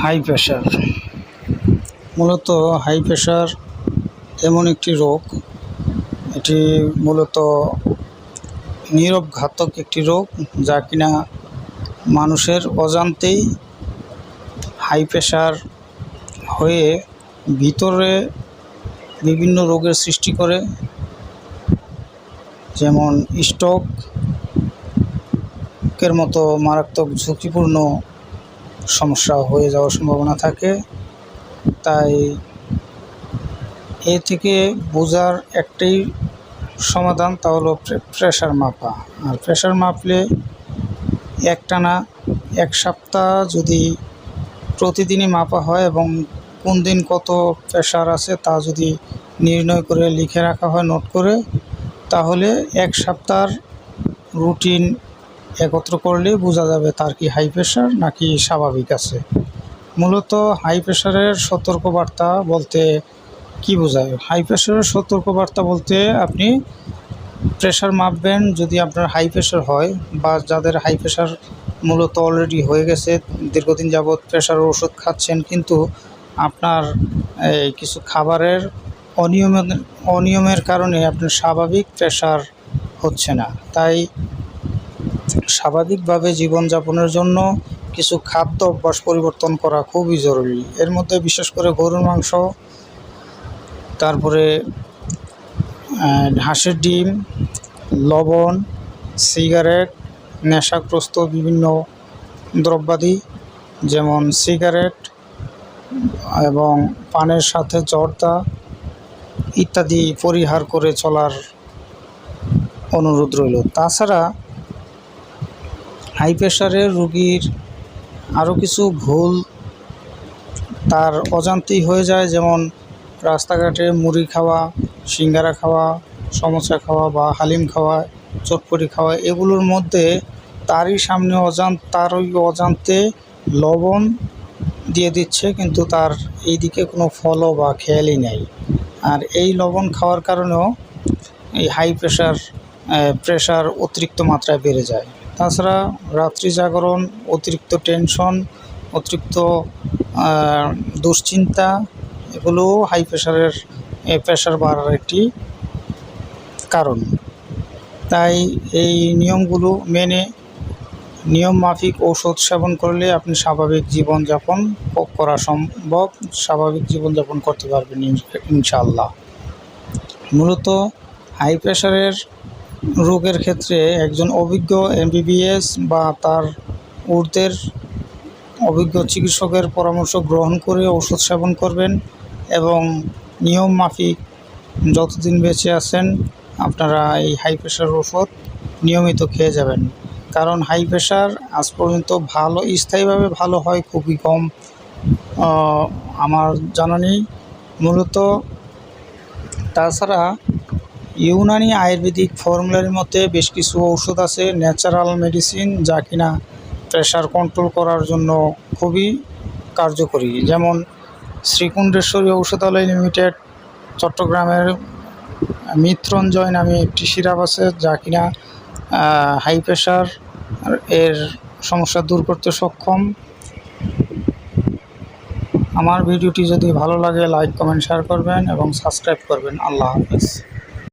High pressure. মূলত high pressure এমন একটি রোগ। এটি মূলত নীরব ঘাতক একটি রোগ যা কিনা মানুষের অজান্তেই হাই প্রেশার হয়ে ভিতরে বিভিন্ন রোগের সৃষ্টি করে। যেমন স্ট্রোকের মতো মারাত্মক ঝুঁকিপূর্ণ সমস্যা হয়ে যাওয়ার সম্ভাবনা থাকে। তাই এ থেকে বোঝার একটাই সমাধান তা হলো প্রেশার মাপা। আর প্রেশার মাপলে একটানা এক সপ্তাহ যদি প্রতিদিনই মাপা হয় এবং কোন দিন কত প্রেশার আছে তা যদি নির্ণয় করে লিখে রাখা হয় নোট করে, তাহলে এক সপ্তাহর রুটিন একত্র করলে বোঝা যাবে তার কি হাই প্রেশার নাকি স্বাভাবিক আছে। মূলত হাই প্রেশারের সতর্কবার্তা বলতে কি বোঝায়? হাই প্রেশারের সতর্কবার্তা বলতে আপনি প্রেশার মাপবেন যদি আপনার হাই প্রেশার হয় বা যাদের হাই প্রেশার মূলত অলরেডি হয়ে গেছে, দীর্ঘদিন যাবৎ প্রেশারের ওষুধ খাচ্ছেন কিন্তু আপনার, এই কিছু খাবারের অনিয়মের অনিয়মের কারণে আপনার স্বাভাবিক প্রেশার হচ্ছে না। তাই স্বাভাবিকভাবে জীবনযাপনের জন্য কিছু খাদ্য অভ্যাস পরিবর্তন করা খুবই জরুরি। এর মধ্যে বিশেষ করে গরুর মাংস, তারপরে হাঁসের ডিম, লবণ, সিগারেট, নেশাগ্রস্ত বিভিন্ন দ্রব্যাদি, যেমন সিগারেট এবং পানের সাথে জর্দা ইত্যাদি পরিহার করে চলার অনুরোধ রইল। তাছাড়া হাই প্রেশারের রুগীর আরও কিছু ভুল তার অজান্তেই হয়ে যায়, যেমন রাস্তাঘাটে মুড়ি খাওয়া, সিঙ্গারা খাওয়া, সমোসা খাওয়া বা হালিম খাওয়া, চটপটি খাওয়া, এগুলোর মধ্যে তারই সামনে অজান তার ওই অজান্তে লবণ দিয়ে দিচ্ছে, কিন্তু তার এই দিকে কোনো ফলও বা খেয়ালই নেই। আর এই লবণ খাওয়ার কারণেও এই হাই প্রেশার প্রেশার অতিরিক্ত মাত্রায় বেড়ে যায়। তাছাড়া রাত্রি জাগরণ, অতিরিক্ত টেনশন, অতিরিক্ত দুশ্চিন্তা এগুলোও হাই প্রেশারের প্রেশার বাড়ার একটি কারণ। তাই এই নিয়মগুলো মেনে নিয়ম মাফিক ঔষধ সেবন করলে আপনি স্বাভাবিক জীবনযাপন করা সম্ভব। স্বাভাবিক জীবনযাপন করতে পারবেন ইনশাআল্লাহ। মূলত হাই প্রেশারের রোগের ক্ষেত্রে একজন অভিজ্ঞ এমবিবিএস বা তার ঊর্ধ্বের অভিজ্ঞ চিকিৎসকের পরামর্শ গ্রহণ করে ওষুধ সেবন করবেন এবং নিয়ম মাফিক যতদিন বেঁচে আছেন আপনারা এই হাই প্রেশার ওষুধ নিয়মিত খেয়ে যাবেন। কারণ হাই প্রেশার আজ পর্যন্ত ভালো, স্থায়ীভাবে ভালো হয় খুবই কম। আমার জানা নেই। মূলত তাছাড়া ইউনানি আয়ুর্বেদিক ফর্মুলার মধ্যে বেশ কিছু ঔষধ আছে ন্যাচারাল মেডিসিন যা কিনা প্রেশার কন্ট্রোল করার জন্য খুবই কার্যকরী। যেমন শ্রীকুণ্ডেশ্বরী ঔষধালয় লিমিটেড চট্টগ্রামের মিত্রঞ্জয় নামে একটি সিরাপ আছে যা কিনা হাই প্রেশার এর সমস্যা দূর করতে সক্ষম। আমার ভিডিওটি যদি ভালো লাগে লাইক কমেন্ট শেয়ার করবেন এবং সাবস্ক্রাইব করবেন। আল্লাহ হাফেজ।